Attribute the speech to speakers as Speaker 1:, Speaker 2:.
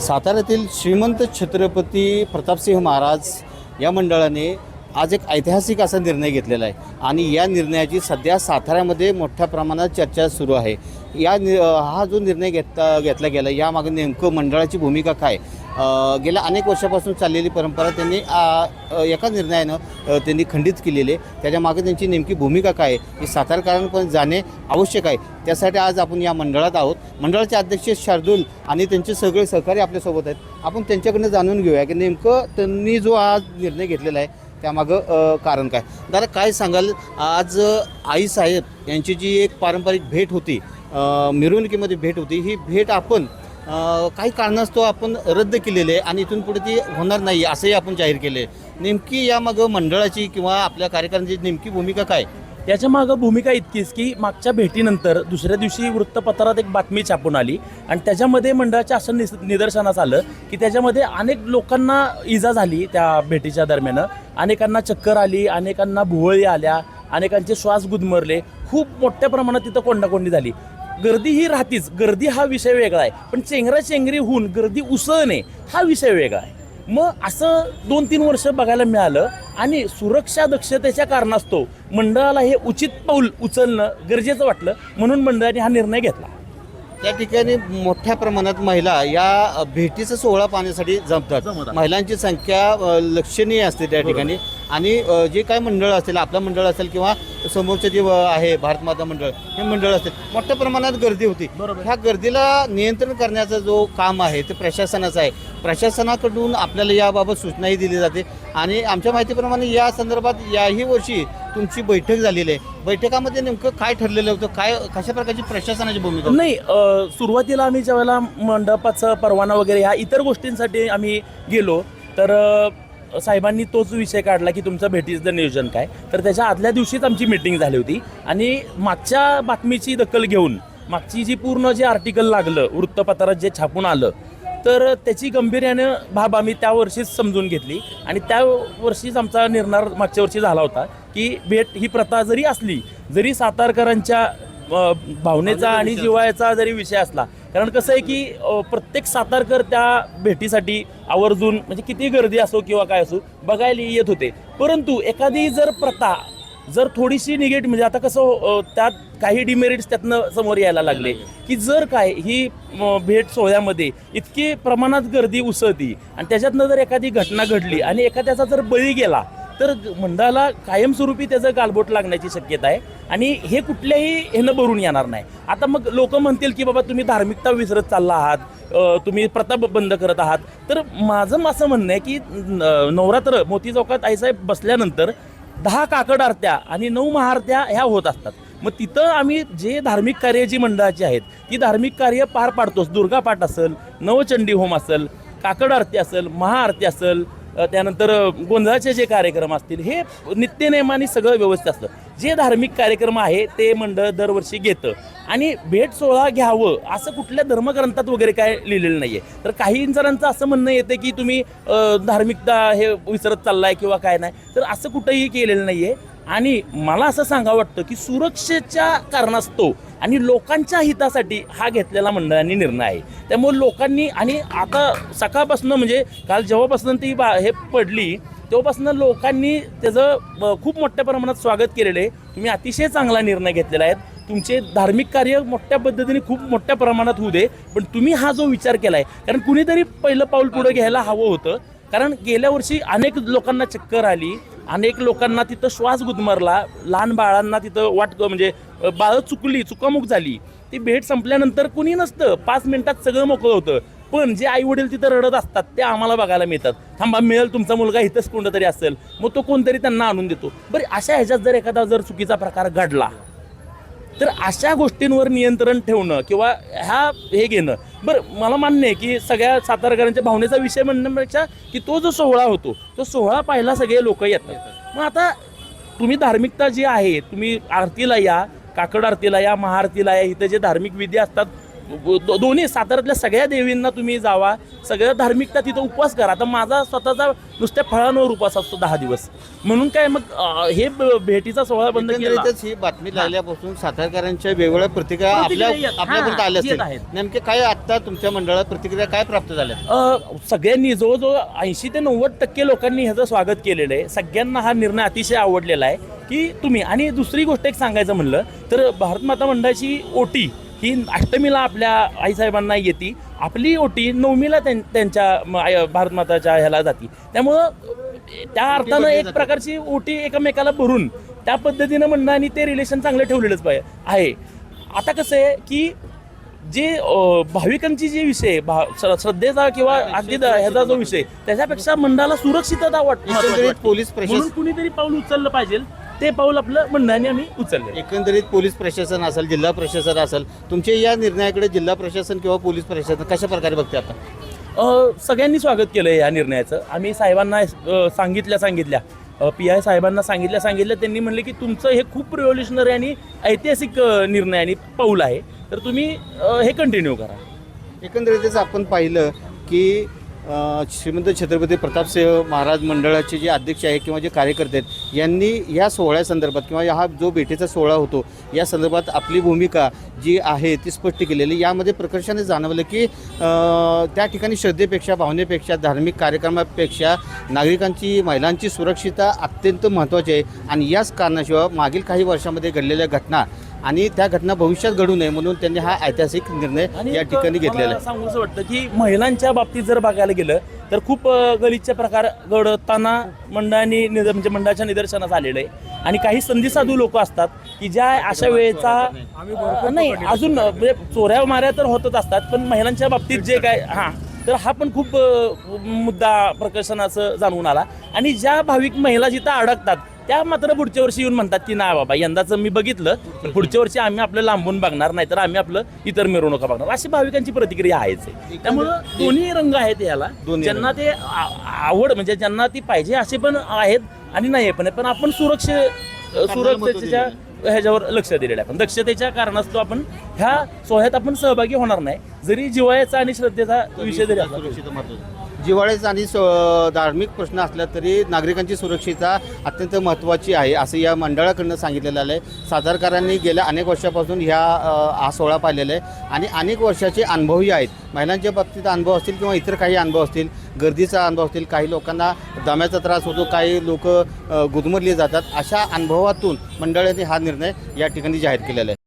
Speaker 1: साताऱ्यातील श्रीमंत छत्रपती प्रतापसिंह महाराज या मंडळाने आज एक ऐतिहासिक असा निर्णय घेतलेला आहे. आणि या निर्णयाची सध्या साताऱ्यामध्ये मोठ्या प्रमाणात चर्चा सुरू आहे. या नि हा जो निर्णय घेतला घेतला गेला यामागे नेमकं मंडळाची भूमिका काय? गेल्या अनेक वर्षापासून चाललेली परंपरा त्यांनी एका निर्णयानं त्यांनी खंडित केलेली आहे. त्याच्यामागे त्यांची नेमकी भूमिका काय आहे? ही जाणे आवश्यक आहे. त्यासाठी आज आपण या मंडळात आहोत. मंडळाचे अध्यक्ष शार्दूल आणि त्यांचे सगळे सहकारी आपल्यासोबत आहेत. आपण त्यांच्याकडनं जाणून घेऊया की नेमकं त्यांनी जो आज निर्णय घेतलेला आहे त्यामागं कारण काय? दादा काय सांगाल? आज आई आईसाहेब यांची जी एक पारंपरिक भेट होती मिरवणुकीमध्ये भेट होती ही भेट आपण काही कारणास्तव आपण रद्द केलेली आहे आणि इथून पुढे ती होणार नाही असंही आपण जाहीर केले नेमकी यामागं मंडळाची किंवा आपल्या कार्यकर्त्यांची नेमकी भूमिका काय?
Speaker 2: याच्या मागं भूमिका इतकीच की मागच्या भेटीनंतर दुसऱ्या दिवशी वृत्तपत्रात एक बातमी छापून आली. आणि त्याच्यामध्ये मंडळाच्या असं निस निदर्शनास आलं की त्याच्यामध्ये अनेक लोकांना इजा झाली त्या भेटीच्या दरम्यान. अनेकांना चक्कर आली अनेकांना भुवळी आल्या अनेकांचे श्वास गुदमरले. खूप मोठ्या प्रमाणात तिथं कोंडाकोंडी झाली. गर्दी ही राहतीच. गर्दी हा विषय वेगळा आहे. पण चेंगरा चेंगरी होऊन गर्दी उसळणे हा विषय वेगळा आहे. मग असं दोन तीन वर्ष बघायला मिळालं आणि सुरक्षा दक्षतेच्या कारणास्तव मंडळाला हे उचित पाऊल उचलणं गरजेचं वाटलं म्हणून मंडळाने हा निर्णय घेतला.
Speaker 1: त्या ठिकाणी मोठ्या प्रमाणात महिला या भेटीचा सोहळा पाहण्यासाठी जमतात.
Speaker 2: जमतात.
Speaker 1: महिलांची संख्या अ, लक्षणीय असते त्या ठिकाणी. आणि अ, जे काही मंडळ असेल आपलं मंडळ असेल किंवा समोरचं जे अ, आहे भारत माता मंडळ हे मंडळ असेल मोठ्या प्रमाणात गर्दी होती.
Speaker 2: बरोबर.
Speaker 1: ह्या गर्दीला नियंत्रण करण्याचा जो काम आहे ते प्रशासनाचं आहे. प्रशासनाकडून आपल्याला याबाबत सूचनाही दिली जाते. आणि आमच्या माहितीप्रमाणे या संदर्भात याही वर्षी तुमची बैठक झालेली आहे. बैठकामध्ये नेमकं काय ठरलेलं होतं? काय कशा प्रकारची प्रशासनाची भूमिका होती?
Speaker 2: नाही अ, सुरुवातीला आम्ही ज्यावेळेला मंडपाचा परवाना वगैरे ह्या इतर गोष्टींसाठी आम्ही गेलो तर अ, साहेबांनी तोच विषय काढला की तुमचं भेटीचं नियोजन काय? तर त्याच्या आदल्या दिवशीच आमची मिटिंग झाली होती. आणि मागच्या बातमीची दखल घेऊन मागची जी पूर्ण जे आर्टिकल लागलं वृत्तपत्रात जे छापून आलं तर त्याची गांभीर्यानं बाब आम्ही त्या वर्षीच समजून घेतली. आणि त्या वर्षीच आमचा निर्णय मागच्या वर्षी झाला होता की भेट ही प्रथा जरी असली जरी सातारकरांच्या भावनेचा आणि जिवाळ्याचा जरी विषय असला कारण कसं आहे की प्रत्येक सातारकर त्या भेटीसाठी आवर्जून म्हणजे किती गर्दी असो किंवा काय असो बघायला येत होते. परंतु एखादी जर प्रथा जर थोडीशी निगेटिव्ह म्हणजे आता कसं त्यात काही डिमेरिट्स त्यातनं समोर यायला लागले. की जर काय ही भेट सोहळ्यामध्ये इतकी प्रमाणात गर्दी उसळती आणि त्याच्यातनं जर एखादी घटना घडली आणि एखाद्याचा जर बळी गेला तर मंडळाला कायमस्वरूपी त्याचं गालबोट लागण्याची शक्यता आहे आणि हे कुठल्याही ह्यानं भरून येणार नाही. आता मग लोक म्हणतील की बाबा तुम्ही धार्मिकता विसरत चालला आहात तुम्ही प्रताप बंद करत आहात. तर माझं असं म्हणणं आहे की न- नवरात्र मोती चौकात आईसाहेब बसल्यानंतर दहा काकड आरत्या आणि नऊ महाआरत्या ह्या होत असतात. मग तिथं आम्ही जे धार्मिक कार्य जी मंडळाची आहेत ती धार्मिक कार्य पार पाडतोच दुर्गापाठ असेल नवचंडी होम असेल काकड आरती असेल महाआरती असेल त्यानंतर गोंधळाचे जे कार्यक्रम असतील हे नित्यनेमाने सगळं व्यवस्थित असतं. जे धार्मिक कार्यक्रम आहे ते मंडळ दरवर्षी घेतं. आणि भेट सोहळा घ्यावं असं कुठल्या धर्मग्रंथात वगैरे काय लिहिलेलं नाही आहे तर काही जणांचं असं म्हणणं येतं की तुम्ही धार्मिकता हे विसरत चाललाय किंवा काय नाही. तर असं कुठंही केलेलं नाही आहे आणि मला असं सांगावं वाटतं की सुरक्षेच्या कारणास्तव आणि लोकांच्या हितासाठी हा घेतलेला मंडळांनी निर्णय आहे. त्यामुळे लोकांनी आणि आता सकाळपासून म्हणजे काल जेव्हापासून ती बा हे पडली तेव्हापासून लोकांनी त्याचं खूप मोठ्या प्रमाणात स्वागत केलेलं आहे. तुम्ही अतिशय चांगला निर्णय घेतलेला आहे. तुमचे धार्मिक कार्य मोठ्या पद्धतीने खूप मोठ्या प्रमाणात होऊ दे. पण तुम्ही हा जो विचार केला आहे कारण कुणीतरी पहिलं पाऊल पुढे घ्यायला हवं होतं. कारण गेल्या वर्षी अनेक लोकांना चक्कर आली. अनेक लोकांना तिथं श्वास गुदमरला. लहान बाळांना तिथं वाट म्हणजे बाळं चुकली चुकामुक झाली. ती भेट संपल्यानंतर कुणी नसतं. पाच मिनिटात सगळं मोकळं होतं. पण जे आई वडील तिथं रडत असतात ते आम्हाला बघायला मिळतात. थांबा मिळेल तुमचा मुलगा इथंच कोणतं तरी असेल मग तो कोणतरी त्यांना आणून देतो. बरं अशा ह्याच्यात जर एखादा जर चुकीचा प्रकार घडला तर अशा गोष्टींवर नियंत्रण ठेवणं किंवा ह्या हे घेणं बरं मला मान्य आहे की सगळ्या सातारकरांच्या भावनेचा विषय म्हणण्यापेक्षा की तो जो सोहळा होतो तो सोहळा पाहायला सगळे लोक येतात. मग आता तुम्ही धार्मिकता जी आहे तुम्ही आरतीला या काकड आरतीला या महाआरतीला या इथं जे धार्मिक विधी असतात दोन्ही साताऱ्यातल्या सगळ्या देवींना तुम्ही जावा. सगळ्या धार्मिकता तिथं उपवास करा. आता माझा स्वतःचा नुसत्या फळांवर उपवास असतो दहा दिवस. म्हणून काय मग हे भेटीचा सोहळा बंद केला.
Speaker 1: ही बातमी लागल्यापासून सातारकरांच्या वेगवेगळ्या प्रतिक्रिया आपल्या
Speaker 2: प्रतिक्रिया येत-
Speaker 1: आपल्यापर्यंत आल्या
Speaker 2: आहेत.
Speaker 1: नेमके काय आता तुमच्या मंडळात प्रतिक्रिया काय प्राप्त झाल्या?
Speaker 2: सगळ्यांनी जवळजवळ ऐंशी ते नव्वद टक्के लोकांनी ह्याचं स्वागत केलेलं आहे. सगळ्यांना हा निर्णय अतिशय आवडलेला आहे की तुम्ही आणि दुसरी गोष्ट एक सांगायचं म्हणलं तर भारत माता मंडळाची ओटी ही अष्टमीला आपल्या आईसाहेबांना येते. आपली ओटी नवमीला त्यां- त्यांच्या म- आय- भारत माताच्या ह्याला जाते. त्यामुळं त्या अर्थानं एक. प्रकारची ओटी एकमेकाला भरून त्या पद्धतीनं मंडळाने ते रिलेशन चांगलं ठेवलेलंच पाहिजे आहे. आता कसं आहे की जे भाविकांची जे विषय भा- श्र- श्रद्धेचा किंवा अगदी ह्याचा जो विषय त्याच्यापेक्षा मंडळाला सुरक्षितता वाटते.
Speaker 1: पोलीस
Speaker 2: कुणीतरी पाऊल उचललं पाहिजे. ते पाऊल आपलं मंडळाने आम्ही उचलले
Speaker 1: एकंदरीत पोलीस प्रशासन असेल जिल्हा प्रशासन असेल तुमच्या या निर्णयाकडे जिल्हा प्रशासन किंवा पोलीस प्रशासन कशा प्रकारे बघते आता?
Speaker 2: अ, सगळ्यांनी स्वागत केलं या निर्णयाचं. आम्ही साहेबांना अ, सांगितल्या सांगितल्या. पी आय साहेबांना सांगितल्या सांगितलं त्यांनी म्हणले की तुमचं हे खूप रिव्होल्युशनरी आणि ऐतिहासिक अ, निर्णय आणि पाऊल आहे. तर तुम्ही अ, हे कंटिन्यू करा.
Speaker 1: एकंदरीतच आपण पाहिलं की श्रीमंत छत्रपती प्रतापसिंह महाराज मंडळाचे जे अध्यक्ष आहे किंवा जे कार्यकर्ते आहेत यांनी या सोहळ्यासंदर्भात किंवा हा जो भेटीचा सोहळा होतो या संदर्भात आपली भूमिका जी आहे ती स्पष्ट केलेली. यामध्ये प्रकर्षाने जाणवलं की त्या ठिकाणी श्रद्धेपेक्षा भावनेपेक्षा धार्मिक कार्यक्रमापेक्षा नागरिकांची महिलांची सुरक्षितता अत्यंत महत्त्वाची आहे. आणि याच कारणाशिवाय मागील काही वर्षामध्ये घडलेल्या घटना आणि त्या घटना भविष्यात घडू नये म्हणून त्यांनी हा ऐतिहासिक निर्णय या ठिकाणी घेतलेला आहे.
Speaker 2: सांगूसं वाटतं की महिलांच्या बाबतीत जर बघायला गेलं तर खूप गलिच्छ प्रकार घडताना मंडळांनी निद म्हणजे मंडळाच्या निदर्शनास आलेलं आहे. आणि काही संधी साधू लोक असतात की ज्या अशा वेळेचा नाही अजून म्हणजे चोऱ्या माऱ्या तर होतच असतात पण महिलांच्या बाबतीत जे काय हां तर हा पण खूप मुद्दा प्रकर्षणाचं जाणवून आला. आणि ज्या भाविक महिला जिथं अडकतात त्या मात्र पुढच्या वर्षी येऊन म्हणतात की नाही बाबा यंदाचं मी बघितलं तर पुढच्या वर्षी आम्ही आपलं लांबून बघणार नाही तर आम्ही आपलं इतर मिरवणुका बघणार. अशी भाविकांची प्रतिक्रिया आहेच आहे. त्यामुळं दोन्ही रंग आहेत याला. ज्यांना ते आवड म्हणजे ज्यांना ती पाहिजे असे पण आहेत आणि नाही पण पण आपण सुरक्षे सुरक्षेच्या ह्याच्यावर लक्ष दिलेलं आहे. पण दक्षतेच्या कारणास्तव आपण ह्या सोहळ्यात आपण सहभागी होणार नाही. जरी जिवाळ्याचा आणि श्रद्धेचा विषय जरी असला
Speaker 1: जिवाळ्याचा आणि स- धार्मिक प्रश्न असला तरी नागरिकांची सुरक्षितता अत्यंत महत्त्वाची आहे असं या मंडळाकडनं सांगितलेलं आहे सादरकारांनी गेल्या अनेक वर्षापासून ह्या हा सोहळा पाहिलेला आहे. आणि अनेक वर्षाचे अनुभवही आहेत. महिलांच्या बाबतीत अनुभव असतील किंवा इतर काही अनुभव असतील गर्दीचा अनुभव असतील काही लोकांना दम्याचा त्रास होतो काही लोक गुदमरली जातात अशा अनुभवातून मंडळाने हा निर्णय या ठिकाणी जाहीर केलेला आहे.